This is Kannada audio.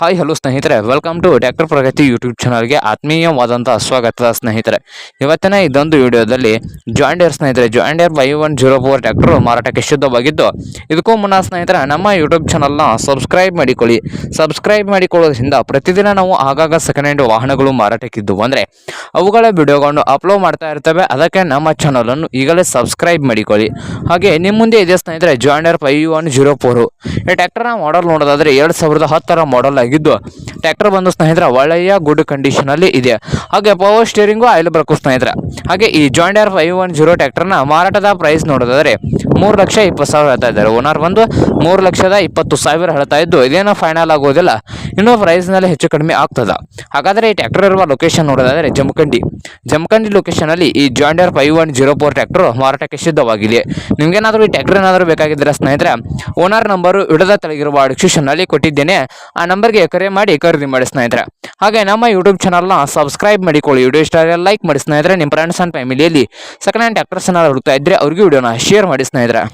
ಹಾಯ್ ಹಲೋ ಸ್ನೇಹಿತರೆ. Welcome to doctor Pragati YouTube ಚಾನಲ್ಗೆ ಆತ್ಮೀಯವಾದಂಥ ಸ್ವಾಗತ ಸ್ನೇಹಿತರೆ. ಇವತ್ತಿನ ಇದೊಂದು ವಿಡಿಯೋದಲ್ಲಿ ಜಾಯಿಂಡಿಯರ್ ಸ್ನೇಹಿತರೆ John Deere five one zero four tractor ಮಾರಾಟಕ್ಕೆ ಶುದ್ಧವಾಗಿದ್ದು, ಇದಕ್ಕೂ ಮುನ್ನ ಸ್ನೇಹಿತರೆ, ನಮ್ಮ ಯೂಟ್ಯೂಬ್ ಚಾನಲ್ನ ಸಬ್ಸ್ಕ್ರೈಬ್ ಮಾಡಿಕೊಳ್ಳಿ. ಸಬ್ಸ್ಕ್ರೈಬ್ ಮಾಡಿಕೊಳ್ಳೋದ್ರಿಂದ ಪ್ರತಿದಿನ ನಾವು ಆಗಾಗ ಸೆಕೆಂಡ್ ಹ್ಯಾಂಡ್ ವಾಹನಗಳು ಮಾರಾಟಕ್ಕಿದ್ದು ಅಂದರೆ, ಅವುಗಳ ವಿಡಿಯೋಗಳನ್ನು ಅಪ್ಲೋಡ್ ಮಾಡ್ತಾ ಇರ್ತವೆ. ಅದಕ್ಕೆ ನಮ್ಮ ಚಾನಲನ್ನು ಈಗಲೇ ಸಬ್ಸ್ಕ್ರೈಬ್ ಮಾಡಿಕೊಳ್ಳಿ. ಹಾಗೆ ನಿಮ್ಮ ಮುಂದೆ ಇದೆ ಸ್ನೇಹಿತರೆ John Deere five one zero four ಈ ಟ್ಯಾಕ್ಟರ್ನ ಮಾಡಲ್ ನೋಡೋದಾದರೆ ಎರಡು ಸಾವಿರದ ಹತ್ತರ ಮಾಡಲ್ કીધો. ಟ್ರ್ಯಾಕ್ಟರ್ ಬಂದು ಸ್ನೇಹಿತರೆ, ಒಳ್ಳೆಯ ಗುಡ್ ಕಂಡೀಷನಲ್ಲಿ ಇದೆ. ಹಾಗೆ ಪವರ್ ಸ್ಟೇರಿಂಗು ಆಯಿಲ್ ಬ್ರೇಕು ಸ್ನೇಹಿತರೆ. ಹಾಗೆ ಈ ಜಾಯಿಂಡರ್ ಫೈವ್ ಒನ್ ಜೀರೋ ಟ್ರ್ಯಾಕ್ಟರ್ನ ಮಾರಾಟದ ಪ್ರೈಸ್ ನೋಡೋದಾದ್ರೆ ಮೂರು ಲಕ್ಷ ಇಪ್ಪತ್ತು ಸಾವಿರ ಹೇಳ್ತಾ ಇದ್ದಾರೆ. ಓನರ್ ಬಂದು ಮೂರು ಲಕ್ಷದ ಇಪ್ಪತ್ತು ಸಾವಿರ ಹೇಳ್ತಾ ಇದ್ದು, ಇದೇನೋ ಫೈನಲ್ ಆಗೋದಿಲ್ಲ. ಇನ್ನೂ ಪ್ರೈಸ್ನಲ್ಲಿ ಹೆಚ್ಚು ಕಡಿಮೆ ಆಗ್ತದ. ಹಾಗಾದರೆ ಈ ಟ್ರ್ಯಾಕ್ಟರ್ ಇರುವ ಲೊಕೇಶನ್ ನೋಡೋದಾದರೆ ಜಮಖಂಡಿ. ಜಮಖಂಡಿ ಲೊಕೇಶನಲ್ಲಿ ಈ John Deere five one zero four tractor ಮಾರಾಟಕ್ಕೆ ಸಿದ್ಧವಾಗಿದೆ. ನಿಮ್ಗೇನಾದರೂ ಈ ಟ್ರ್ಯಾಕ್ಟರ್ ಏನಾದರೂ ಬೇಕಾಗಿದ್ದರೆ ಸ್ನೇಹಿತರೆ ಓನರ್ ನಂಬರು ಇಡದ ತೆಳಗಿರುವ ಡಿಸ್ಕ್ರಿಪ್ಷನ್ನಲ್ಲಿ ಕೊಟ್ಟಿದ್ದೇನೆ. ಆ ನಂಬರ್ಗೆ ಕರೆ ಮಾಡಿ ಖರೀದಿ ಮಾಡಿ ಸ್ನೇಹಿತರೆ. ಹಾಗೆ ನಮ್ಮ ಯೂಟ್ಯೂಬ್ ಚಾನಲ್ನ ಸಬ್ಸ್ಕ್ರೈಬ್ ಮಾಡಿಕೊಳ್ಳಿ. ವಿಡಿಯೋ ಇಷ್ಟ ಆದರೆ ಲೈಕ್ ಮಾಡಿ ಸ್ನೇಹಿತರೆ. ನಿಮ್ಮ ಫ್ರೆಂಡ್ಸ್ ಆ್ಯಂಡ್ ಫ್ಯಾಮಿಲಿಯಲ್ಲಿ ಸೆಕೆಂಡ್ ಹ್ಯಾಂಡ್ ಅನ್ನು ಹುಡುಕ್ತಾ ಇದ್ದರೆ ಅವ್ರಿಗೆ ವಿಡಿಯೋನ ಶೇರ್ ಮಾಡಿ ಸ್ನೇಹಿತರೆ.